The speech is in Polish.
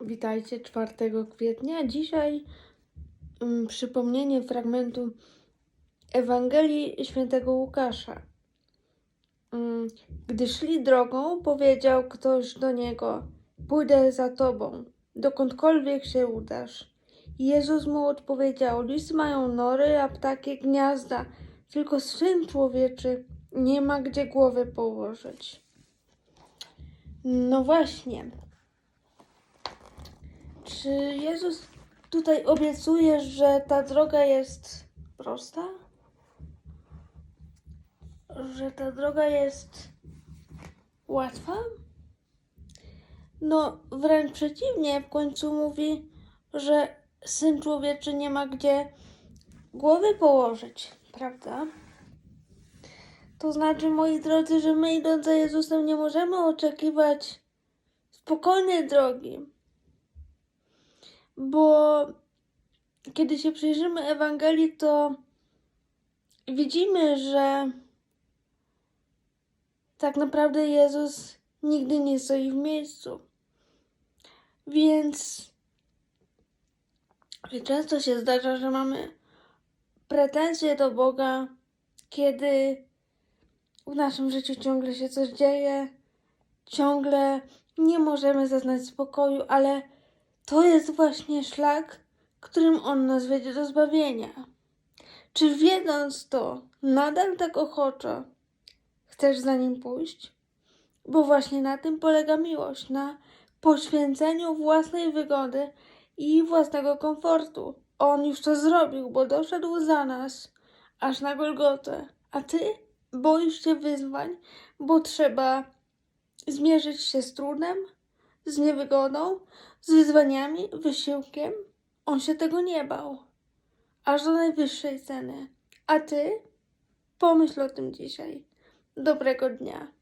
Witajcie 4 kwietnia. Dzisiaj mm, przypomnienie fragmentu Ewangelii Świętego Łukasza. Mm, Gdy szli drogą, powiedział ktoś do niego: Pójdę za tobą, dokądkolwiek się udasz. Jezus mu odpowiedział: Lisy mają nory, a ptakie gniazda, tylko syn człowieczy nie ma gdzie głowy położyć. No właśnie. Czy Jezus tutaj obiecuje, że ta droga jest prosta? Że ta droga jest łatwa? No, wręcz przeciwnie, w końcu mówi, że syn człowieczy nie ma gdzie głowy położyć, prawda? To znaczy, moi drodzy, że my idąc za Jezusem nie możemy oczekiwać spokojnej drogi bo kiedy się przyjrzymy Ewangelii, to widzimy, że tak naprawdę Jezus nigdy nie stoi w miejscu. Więc często się zdarza, że mamy pretensje do Boga, kiedy w naszym życiu ciągle się coś dzieje, ciągle nie możemy zaznać spokoju, ale to jest właśnie szlak, którym On nas wiedzie do zbawienia. Czy wiedząc to, nadal tak ochoczo chcesz za Nim pójść? Bo właśnie na tym polega miłość, na poświęceniu własnej wygody i własnego komfortu. On już to zrobił, bo doszedł za nas, aż na Golgotę. A Ty boisz się wyzwań, bo trzeba zmierzyć się z trudem, z niewygodą, z wyzwaniami, wysiłkiem. On się tego nie bał, aż do najwyższej ceny. A ty? Pomyśl o tym dzisiaj. Dobrego dnia.